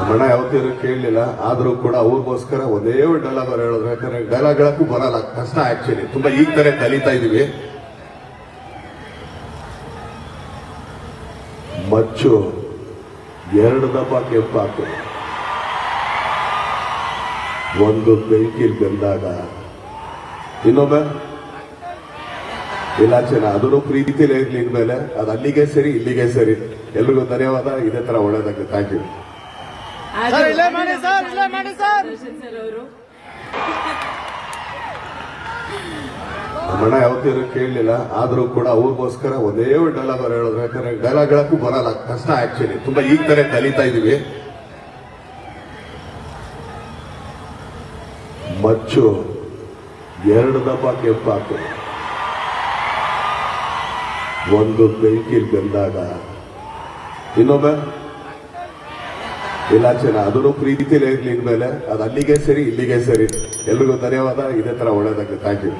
ನಮ್ಮಣ್ಣ ಯಾವತ್ತೂ ಕೇಳಲಿಲ್ಲ. ಆದ್ರೂ ಕೂಡ ಅವ್ರಿಗೋಸ್ಕರ ಒಂದೇ ಡೈಲಾಗ್ ಅವ್ರು ಹೇಳಿದ್ರು ಯಾಕಂದ್ರೆ ಡೈಲಾಗ್ ಹೇಳಕ್ಕೂ ಬರಲ್ಲ. ಕಷ್ಟ ಆಕ್ಚುಲಿ ತುಂಬಾ ಈಗ ತರ ಕಲಿತಾ ಇದೀವಿ. ಮಚ್ಚು ಎರಡು ದಪ್ಪ ಕೆಂಪಾಕು ಒಂದು ಬೆಂಕಿಲ್ ಬೆಂದಾಗ ಇನ್ನೊಮ್ಮೆ ಇಲ್ಲ ಚೆನ್ನ ಅದನ್ನು ಪ್ರೀತಿಲೇ ಇರ್ಲಿ ಇನ್ಮೇಲೆ. ಅದು ಅಲ್ಲಿಗೆ ಸರಿ ಇಲ್ಲಿಗೆ ಸರಿ. ಎಲ್ರಿಗೂ ಧನ್ಯವಾದ. ಇದೇ ತರ ಒಳ್ಳೇದಾಗ್ಲಿ. ಥ್ಯಾಂಕ್ ಯು ನಮ್ಮಣ್ಣ ಯಾವತ್ತೂ ಕೇಳಲಿಲ್ಲ. ಆದ್ರೂ ಕೂಡ ಅವ್ರಿಗೋಸ್ಕರ ಒಂದೇ ಒಂದು ಡೈಲಾಗ್ ಅವ್ರು ಹೇಳಿದ್ರು ಯಾಕಂದ್ರೆ ಡೈಲಾಗ್ ಹೇಳಕ್ಕೂ ಬರಲ್ಲ. ಕಷ್ಟ ಆಕ್ಚುಲಿ ತುಂಬಾ ಈಗ ತರ ಕಲಿತಾ ಇದೀವಿ. ಮಚ್ಚು ಎರಡು ದಪ್ಪ ಕೆಂಪಾಕು. ಒಂದು ಬೆಂಕಿ ಬೆಂದಾಗ. ಇನ್ನೊಮ್ಮೆ ಇಲ್ಲ ಚೆನ್ನ ಅದನ್ನು ಪ್ರೀತಿಲೇ ಇರ್ಲಿ ಇನ್ಮೇಲೆ ಅದು ಅಲ್ಲಿಗೆ ಸರಿ ಇಲ್ಲಿಗೆ ಸರಿ ಎಲ್ರಿಗೂ ಧನ್ಯವಾದ ಇದೇ ತರ ಒಳ್ಳೇದಾಗ್ಲಿ ಥ್ಯಾಂಕ್ ಯು